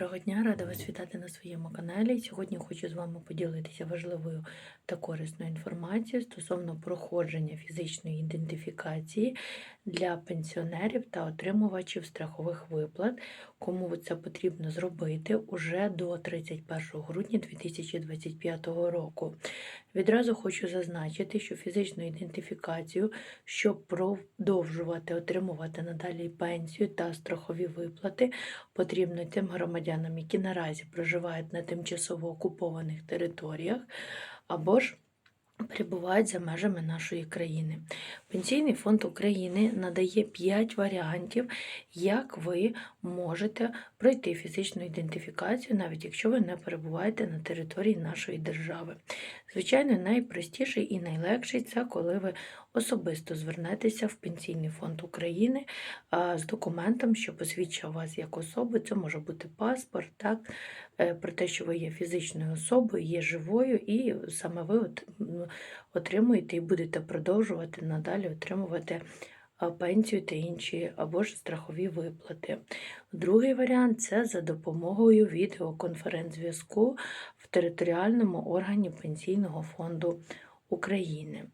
Доброго дня, рада вас вітати на своєму каналі. Сьогодні хочу з вами поділитися важливою та корисною інформацією стосовно проходження фізичної ідентифікації для пенсіонерів та отримувачів страхових виплат. Кому це потрібно зробити уже до 31 грудня 2025 року. Відразу хочу зазначити, що фізичну ідентифікацію, щоб продовжувати отримувати надалі пенсію та страхові виплати, потрібно тим громадянам, які наразі проживають на тимчасово окупованих територіях або ж перебувають за межами нашої країни. Пенсійний фонд України надає 5 варіантів, як ви можете пройти фізичну ідентифікацію, навіть якщо ви не перебуваєте на території нашої держави. Звичайно, найпростіший і найлегший це коли ви особисто звернетеся в Пенсійний фонд України з документом, що посвідчує вас як особу. Це може бути паспорт, так, е, про те, що ви є фізичною особою, є живою, і саме ви отримуєте і будете продовжувати надалі отримувати пенсію та інші або ж страхові виплати. Другий варіант це за допомогою відеоконференц-зв'язку в територіальному органі Пенсійного фонду України.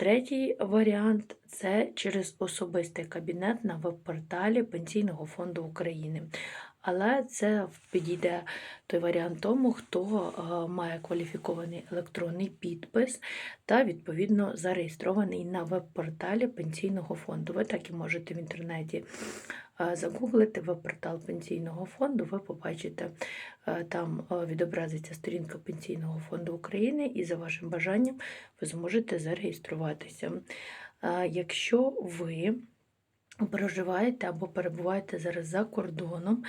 Третій варіант це через особистий кабінет на веб-порталі Пенсійного фонду України. Але це підійде той варіант тому, хто е, має кваліфікований електронний підпис та відповідно зареєстрований на веб-порталі Пенсійного фонду. Ви так і можете в інтернеті е, в веб-портал Пенсійного фонду, ви побачите, е, там е, відобразиться сторінка Пенсійного фонду України, і за вашим бажанням ви зможете зареєструватися. Якщо ви проживаєте або перебуваєте зараз за кордоном,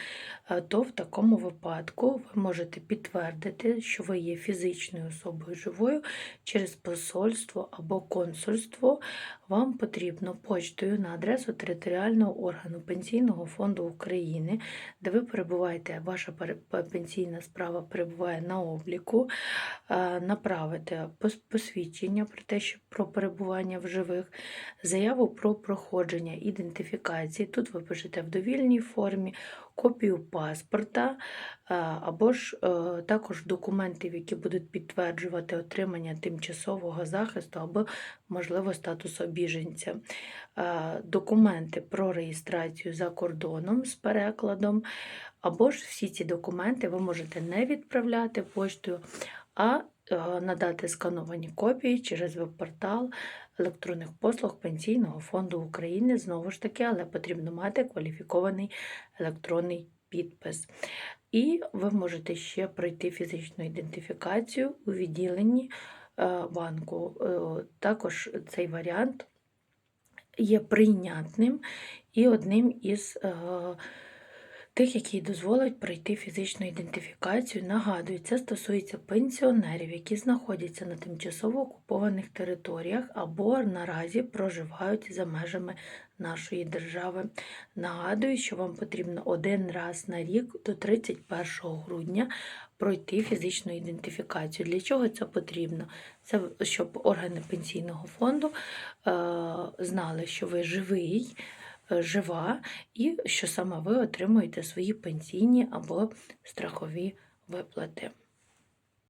е, то в такому випадку ви можете підтвердити, що ви є фізичною особою живою через посольство або консульство. Вам потрібно почтою на адресу територіального органу Пенсійного фонду України, де ви перебуваєте, ваша пенсійна справа перебуває на обліку, е, направити посвідчення про те, що про перебування в живих, заяву про проходження ідентифікації. Тут ви пишете в довільній формі, копію паспорта е, або ж е, також документів, які будуть підтверджувати отримання тимчасового захисту або, можливо, статусу біженця. Е, Документи про реєстрацію за кордоном з перекладом, або ж всі ці документи ви можете не відправляти поштою, а е, надати скановані копії через веб-портал електронних послуг Пенсійного фонду України. Знову ж таки, але потрібно мати кваліфікований електронний підпис. І ви можете ще пройти фізичну ідентифікацію у відділенні е, банку. Е, Також цей варіант є прийнятним і одним із тих, які дозволять пройти фізичну ідентифікацію. Нагадую, це стосується пенсіонерів, які знаходяться на тимчасово окупованих територіях або наразі проживають за межами нашої держави. Нагадую, що вам потрібно один раз на рік до 31 грудня пройти фізичну ідентифікацію. Для чого це потрібно? Це щоб органи пенсійного фонду е, знали, що ви живий, жива, і що саме ви отримуєте свої пенсійні або страхові виплати.